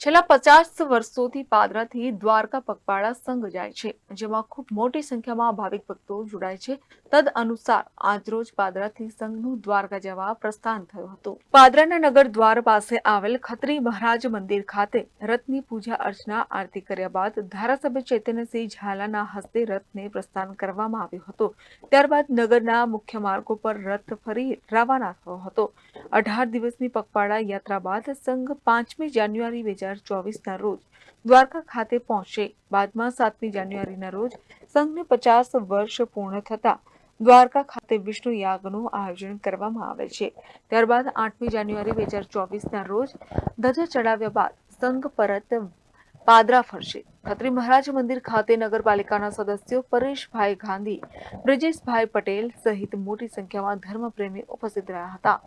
છેલ્લા પચાસ વર્ષોથી પાદરાથી દ્વારકા પગપાળા સંઘ જાય છે, જેમાં ખૂબ મોટી સંખ્યામાં ભાવિક ભક્તો જોડાય છે. તદ અનુસાર આજરોજ પાદરાથી સંઘનું દ્વારકા જવા પ્રસ્થાન થયું હતું. પાદરાના નગર દ્વાર પાસે આવેલ ખત્રી મહારાજ મંદિર ખાતે રથની પૂજા અર્ચના આરતી કર્યા બાદ ધારાસભ્ય ચૈતન્યસિંહ ઝાલાના હસ્તે રથને પ્રસ્થાન કરવામાં આવ્યું હતું. ત્યારબાદ નગરના મુખ્ય માર્ગો પર રથ ફરી રવાના થયો હતો. અઢાર દિવસની પગપાળા યાત્રા બાદ સંઘ પાંચમી જાન્યુઆરી બે હજાર ચોવીસના રોજ દ્વારકા ખાતે પહોંચશે બાદમાં સાતમી જાન્યુઆરીના રોજ સંઘને પચાસ વર્ષ પૂર્ણ થતા દ્વારકા ખાતે વિષ્ણુ યાગનું આયોજન કરવામાં આવે છે ત્યારબાદ આઠમી જાન્યુઆરી બે હજાર ચોવીસના રોજ ધજા ચડાવ્યા બાદ સંઘ પરત પાદરા ફરશે ખત્રી મહારાજ મંદિર ખાતે નગરપાલિકાના સદસ્યો પરેશભાઈ ગાંધી બ્રિજેશભાઈ પટેલ સહિત મોટી સંખ્યામાં ધર્મપ્રેમી ઉપસ્થિત રહ્યા હતા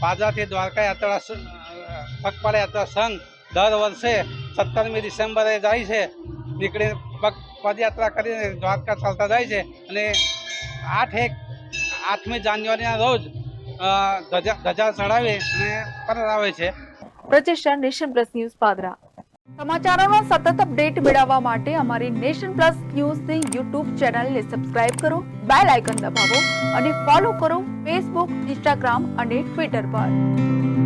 પાદરાથી દ્વારકા યાત્રા પગપાળા યાત્રા સંઘ દર વર્ષે સત્તરમી ડિસેમ્બરે જાય છે નીકળીને પગ પદયાત્રા કરીને દ્વારકા ચાલતા જાય છે અને આઠ એક આઠમી જાન્યુઆરીના રોજ ધજા ચડાવે અને પરત છે. Pratishtha nation plus news Padra. સમાચારોનો સતત અપડેટ મેળવવા માટે અમારી નેશન પ્લસ ન્યૂઝની યુટ્યુબ ચેનલને સબસ્ક્રાઇબ કરો, બેલ આઇકન દબાવો અને ફોલો કરો ફેસબુક, ઇન્સ્ટાગ્રામ અને ટ્વિટર પર.